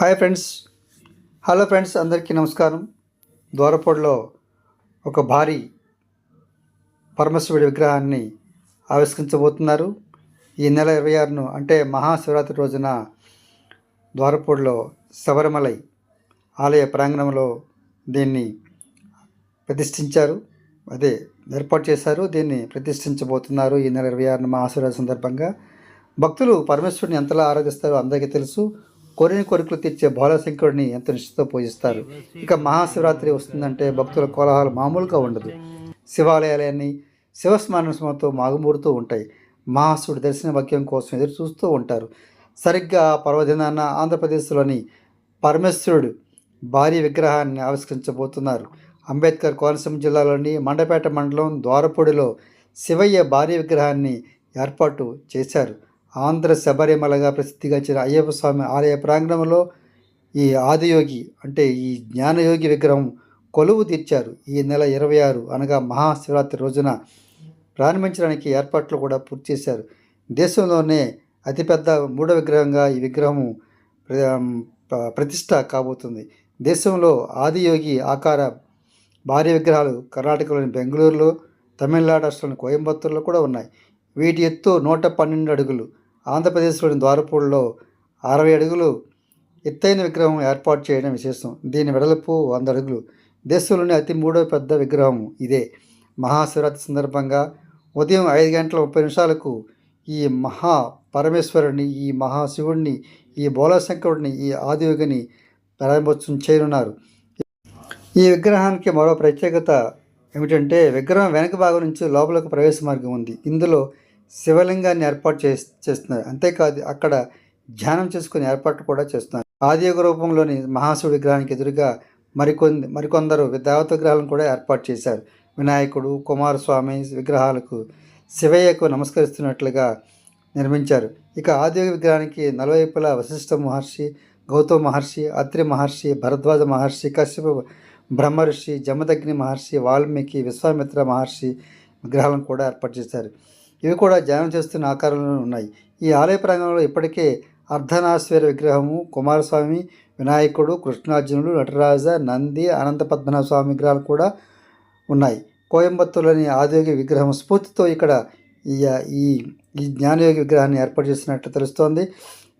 Hi friends. Hello friends అందరికీ నమస్కారం. ద్వారపూడిలో ఒక భారీ పరమశివుడి విగ్రహాన్ని ఆవిష్కరించబోతున్నారు. ఈ నెల ఇరవై ఆరును అంటే మహాశివరాత్రి రోజున ద్వారపూడిలో శబరిమలై ఆలయ ప్రాంగణంలో దీన్ని ప్రతిష్ఠించారు. అదే ఏర్పాటు చేశారు. దీన్ని ప్రతిష్ఠించబోతున్నారు ఈ నెల ఇరవై ఆరున మహాశివరాత్రి సందర్భంగా. భక్తులు పరమేశ్వరుని ఎంతలా ఆరాధిస్తారో అందరికీ తెలుసు. కోరిన కోరికలు తీర్చే బాలశంకరుడిని ఎంత నిష్ఠతో పూజిస్తారు? ఇక మహాశివరాత్రి వస్తుందంటే భక్తుల కోలాహలం మామూలుగా ఉండదు. శివాలయాలన్నీ శివస్మరణతో మాగుమూరుతూ ఉంటాయి. మహాశివుడి దర్శన వాక్యం కోసం ఎదురు చూస్తూ ఉంటారు. సరిగ్గా పర్వదినాన ఆంధ్రప్రదేశ్లోని పరమేశ్వరుడు భారీ విగ్రహాన్ని ఆవిష్కరించబోతున్నారు. అంబేద్కర్ కోనసీమ జిల్లాలోని మండపేట మండలం ద్వారపూడిలో శివయ్య భారీ విగ్రహాన్ని ఏర్పాటు చేశారు. ఆంధ్ర శబరిమలగా ప్రసిద్ధిగాంచిన అయ్యప్ప స్వామి ఆలయ ప్రాంగణంలో ఈ ఆదియోగి అంటే ఈ జ్ఞానయోగి విగ్రహం కొలువు తీర్చారు. ఈ నెల ఇరవై ఆరు అనగా మహాశివరాత్రి రోజున ప్రారంభించడానికి ఏర్పాట్లు కూడా పూర్తి చేశారు. దేశంలోనే అతిపెద్ద మూడో విగ్రహంగా ఈ విగ్రహం ప్ర- ప్రతిష్ట కాబోతుంది. దేశంలో ఆదియోగి ఆకార భారీ విగ్రహాలు కర్ణాటకలోని బెంగళూరులో తమిళనాడు రాష్ట్రంలోని కోయంబత్తూరులో కూడా ఉన్నాయి. వీటి ఎత్తు నూట పన్నెండు అడుగులు. ఆంధ్రప్రదేశ్లోని ద్వారపూడిలో అరవై అడుగులు ఎత్తైన విగ్రహం ఏర్పాటు చేయడం విశేషం. దీని వెడల్పు వంద అడుగులు. దేశంలోని అతి మూడో పెద్ద విగ్రహం ఇదే. మహాశివరాత్రి సందర్భంగా ఉదయం ఐదు గంటల ముప్పై నిమిషాలకు ఈ మహా పరమేశ్వరుని ఈ మహాశివుడిని ఈ బోలశంకరుడిని ఈ ఆదియోగిని ప్రారంభోత్సవం చేయనున్నారు. ఈ విగ్రహానికి మరో ప్రత్యేకత ఏమిటంటే విగ్రహం వెనక భాగం నుంచి లోపలకు ప్రవేశ మార్గం ఉంది. ఇందులో శివలింగాన్ని ఏర్పాటు చే చేస్తున్నారు. అంతేకాదు అక్కడ ధ్యానం చేసుకునే ఏర్పాట్లు కూడా చేస్తున్నారు. ఆదియోగ రూపంలోని మహాశివుడి విగ్రహానికి ఎదురుగా మరికొంది మరికొందరు దేవత విగ్రహాలను కూడా ఏర్పాటు చేశారు. వినాయకుడు కుమారస్వామి విగ్రహాలకు శివయ్యకు నమస్కరిస్తున్నట్లుగా నిర్మించారు. ఇక ఆదియోగ విగ్రహానికి నలువైపులా వశిష్ఠ మహర్షి గౌతమ మహర్షి అత్రి మహర్షి భరద్వాజ మహర్షి కశ్యప బ్రహ్మర్షి జమదగ్ని మహర్షి వాల్మీకి విశ్వామిత్ర మహర్షి విగ్రహాలను కూడా ఏర్పాటు చేశారు. ఇవి కూడా ధ్యానం చేస్తున్న ఆకారంలో ఉన్నాయి. ఈ ఆలయ ప్రాంగణంలో ఇప్పటికే అర్ధనాశ్వర విగ్రహము కుమారస్వామి వినాయకుడు కృష్ణార్జునుడు నటరాజ నంది అనంత పద్మనాభ స్వామి విగ్రహాలు కూడా ఉన్నాయి. కోయంబత్తూరులోని ఆదియోగి విగ్రహం స్ఫూర్తితో ఇక్కడ ఈ ఈ జ్ఞానయోగి విగ్రహాన్ని ఏర్పాటు చేసినట్టు తెలుస్తోంది.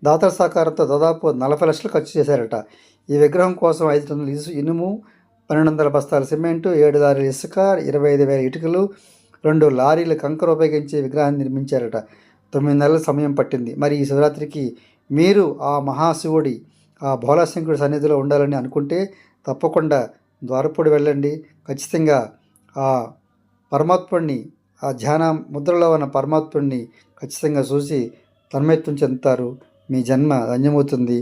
దాతల సహకారంతో దాదాపు నలభై లక్షలు ఖర్చు చేశారట. ఈ విగ్రహం కోసం ఐదు టన్నుల ఇసు ఇనుము పన్నెండు వందల బస్తాల సిమెంటు ఏడు లారీల ఇసుక ఇరవై ఐదు వేల ఇటుకలు రెండు లారీల కంకర ఉపయోగించి విగ్రహాన్ని నిర్మించారట. తొమ్మిది నెలల సమయం పట్టింది. మరి ఈ శివరాత్రికి మీరు ఆ మహాశివుడి ఆ భోలాశంకుడి సన్నిధిలో ఉండాలని అనుకుంటే తప్పకుండా ద్వారపూడి వెళ్ళండి. ఖచ్చితంగా ఆ పరమాత్ముడిని ఆ ధ్యాన ముద్రలో ఉన్న పరమాత్ముడిని ఖచ్చితంగా చూసి తన్మయత్వం చెందుతారు. మీ జన్మ ధన్యమవుతుంది.